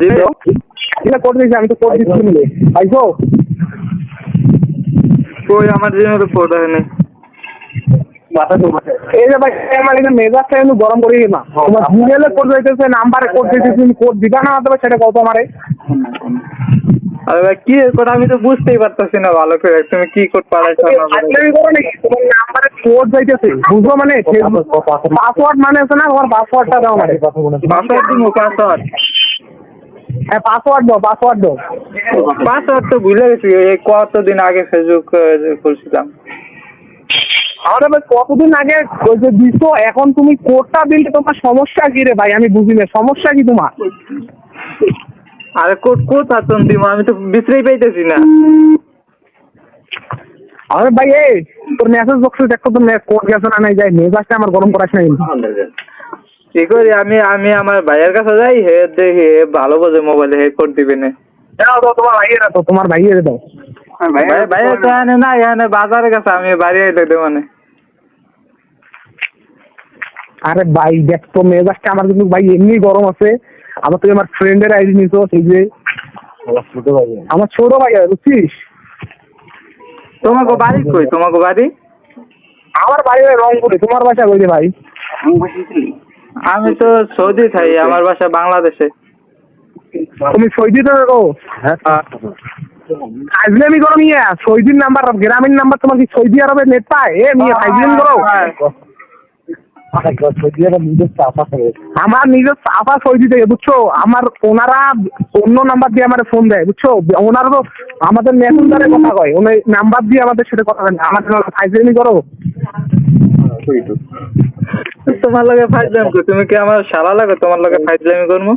দিল এটা কোড দিয়েছি আমি তো কোড দিচ্ছি মিলে। পাইছো কই আমার জন্য তো কোড হয়নি এই যে ভাই আমার এখানে মেজাজটা কিন্তু গরম করে না তোমার জিমেলে কোড দিতেছে নাম্বারে কোড দিতেছে তুমি কোড দিবা না দেবে সেটা কত আমারে আরে ভাই কি কোড আমি তো বুঝতেই পারতাছি না ভালো করে। তুমি কি কোড পাঠাইছো? তোমার নাম্বারে কোড যাইতেছে বুঝো মানে পাসওয়ার্ড মানে আছে না তোমার পাসওয়ার্ডটা দাও মানে। পাসওয়ার্ড দিমু পাসওয়ার্ড হ্যাঁ পাসওয়ার্ড দাও পাসওয়ার্ড দাও। পাসওয়ার্ড তো ভুলে গেছি এই কতদিন আগে ফেসবুক খুলছিলাম। আরে ভাই কতদিন আগে? ওই যে দিছো এখন তুমি কোডটা দিলে তোমার সমস্যা কি রে ভাই? আমি বুঝি না সমস্যা কি তোমার? আরে কোড কোড আতন দিমু আমি তো বিচরেই পাইতেছি না। আরে ভাই এই তোর মেসেজ বক্সে দেখো তো কোড গেছে না নাই যাই মেজাজটা আমার গরম করাস না কি করি আমি আমি আমার ভাইয়ের কাছে যাই হে দেখি হে ভালো বোঝে মোবাইলে হে কোড দিবে না। তোমার ভাইয়ের তো তোমার ভাইয়ের দাও। ভাইয়ের তো এনে না এনে বাজারের কাছে আমি বাড়ি আইলে দেবো মানে আরে ভাই দেখ তো মেজাজটা আমার কিন্তু ভাই এমনি গরম আছে। আবার তুই আমার ফ্রেন্ডের আইডি নিছো সেই যে। আমার ছোট ভাই। বুঝছিস? তোমাকে বাড়ি কই? তোমাকে বাড়ি? আমার বাড়ি রংপুরে তোমার বাসা কই রে ভাই? আমি তো সৌদি থাই আমার বাসা বাংলাদেশে। তুমি সৈদিতে থাকো? ফাইজলামি করো মিয়া সৈদির নাম্বার গ্রামীণ নাম্বার তোমার কি সৌদি আরবে নেট পায়? এ মিয়া ফাইজলামি করো। আমার নিজের সাফা সৌদি থেকে বুঝছ? আমার ওনারা অন্য নাম্বার দিয়ে আমার ফোন দেয় বুঝছ? ওনারা তো আমাদের মেসেঞ্জারে কথা কয় ওই নাম্বার দিয়ে আমাদের সাথে কথা বলে আমাদের ফাইজলামি করো। তোমার লগে ফাইজলামি তুমি কি আমার শালা লাগে তোমার লগে ফাইজলামি করব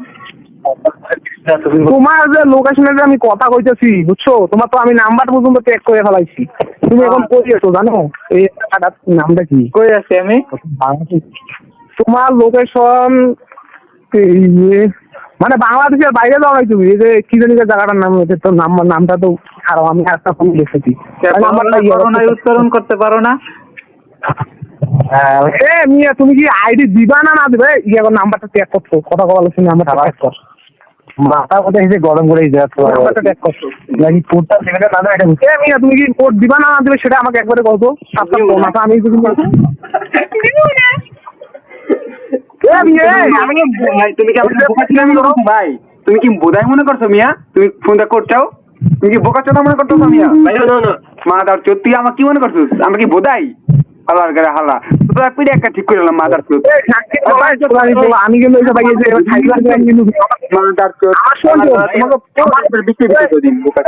তোমার যে লোকেশনে যে আমি কথা কইতেছি বুঝছ? তোমার তো আমি নাম্বার পর্যন্ত চেক করে ফেলাইছি। তুমি এখন কই আছো জানো? এই নামটা কি? কই আছি আমি? তোমার লোকেশন মানে বাংলাদেশের বাইরে যাও নাই তুমি? এই যে কি জানি যে জায়গাটার নাম হয়েছে তোর নাম নামটা তো ছাড়াও আমি একটা ফোন লিখেছি নাম্বারটা উত্তরণ করতে পারো না? এ মিয়া তুমি কি আইডি দিবা না না দিবে? ইয়ে নাম্বারটা চেক করছ। কথা বলা শুনে চেক কর। মাথা কথা এসে গরম করে নাম্বারটা চেক করছ। নাকি কোডটা না এটা এ মিয়া তুমি কি কোড দিবা না না দিবে সেটা আমাকে একবারে বলতো। সাতটা মাথা আমি যদি আমি তুমি কি ভাই তুমি কি বোধাই মনে করছ মিয়া? তুমি ফোনটা করছাও তুমি কি বোকা চোদা মনে করছ মিয়া? ভাই না না মাদার চোদ তুই আমাকে কি মনে করছিস আমরা কি বোধাই হালার গায়ে হালা। তো এক পিড়ে একটা ঠিক করে এলাম মাদার চোদ আমি কিন্তু কিন্তু মাদার চোদ আমার শোন তো, তোমাকে বিক্রি বিক্রি দিন বোকা।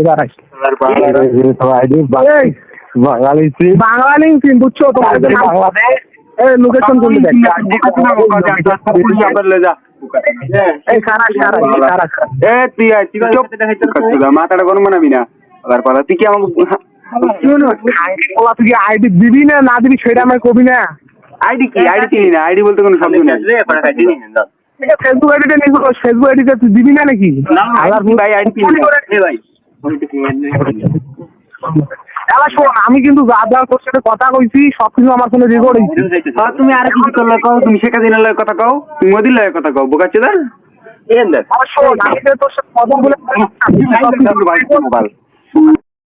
এবার আস। এই, বাঙালি বাঙালি বুঝছ? তোমার বাংলাদেশ এই লোকেশন কোন দেখ? এই সারা সারা সারা এ তুই চুপ। মাথাটা গরম বানাবি না। তুই কি আমাকে তুই আইডি দিবি না না দিবি সেটা আমাকে কবি না আইডি কি আইডি চিনি না আইডি বলতে কোনো শব্দ নেই ফেসবুক আইডিতে নিয়ে ফেসবুক আইডিতে তুই দিবি না নাকি ভাই আইডি শোন আমি কিন্তু যা যা তোর সাথে কথা কইছি সব কিছু আমার ফোনে রেকর্ড হয়েছে হ্যাঁ তুমি আর কিছু করলে কও তুমি শেখা দিনের লয় কথা কও তুমি মোদির লয় কথা কও বোকা চোদা এন দেখ এবার শোন আমি যে তোর সাথে কথা বলে মোবাইল